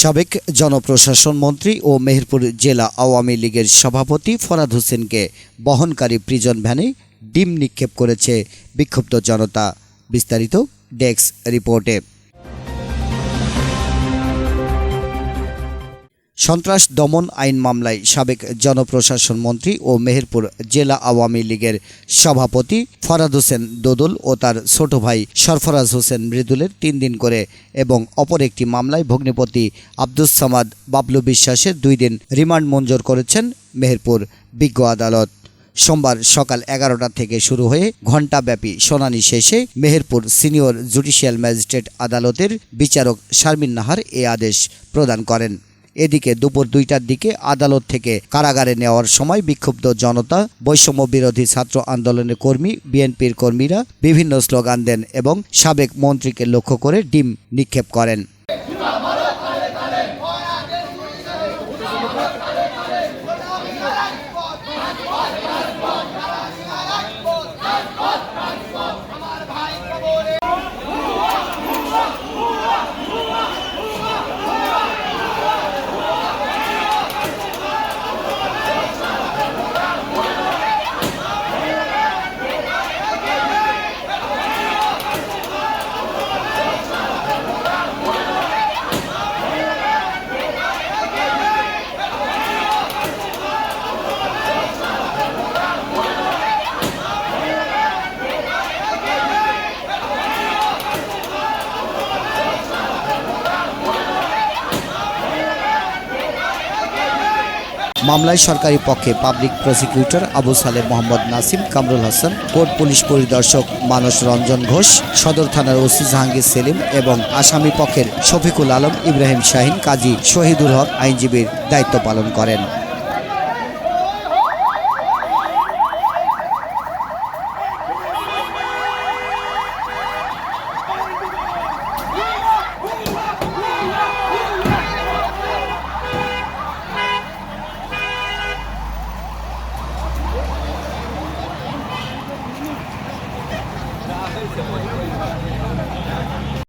সাবেক জনপ্রশাসন মন্ত্রী ও মেহেরপুর জেলা আওয়ামী লীগের সভাপতি ফরাদ হোসেনকে বহনকারী প্রিজন ভ্যানে ডিম নিক্ষেপ করেছে বিক্ষুব্ধ জনতা। বিস্তারিত ডেস্ক রিপোর্টে। সন্ত্রাস দমন আইন মামলায় সাবেক জনপ্রশাসন মন্ত্রী ও মেহেরপুর জেলা আওয়ামী লীগের সভাপতি ফরাদ হোসেন দোদুল ও তার ছোট ভাই সরফরাজ হোসেন মৃদুলের তিন দিন করে এবং অপর একটি মামলায় ভগ্নিপতি আব্দুস সামাদ বাবলু বিশ্বাসের দুই দিন রিমান্ড মঞ্জুর করেছেন মেহেরপুর বিজ্ঞ আদালত। সোমবার সকাল এগারোটা থেকে শুরু হয়ে ঘণ্টাব্যাপী শুনানি শেষে মেহেরপুর সিনিয়র জুডিশিয়াল ম্যাজিস্ট্রেট আদালতের বিচারক শারমিন নাহার এ আদেশ প্রদান করেন। এদিকে দুপুর দুইটার দিকে আদালত থেকে কারাগারে নেওয়ার সময় বিক্ষুব্ধ জনতা, বৈষম্য বিরোধী ছাত্র আন্দোলনের কর্মী, বিএনপির কর্মীরা বিভিন্ন স্লোগান দেন এবং সাবেক মন্ত্রীকে লক্ষ্য করে ডিম নিক্ষেপ করেন। মামলায় সরকারি পক্ষে public prosecutor Abu Saleh Mohammad Nasim, Kamrul Hasan, court police পরিদর্শক মানস রঞ্জন ঘোষ, সদর থানার ওসি জাহাঙ্গীর সেলিম এবং আসামি পক্ষের শফিকুল আলম ইব্রাহিম শাহিন কাজী শহীদুল হক আইনজীবীর দায়িত্ব পালন করেন। ってもいい。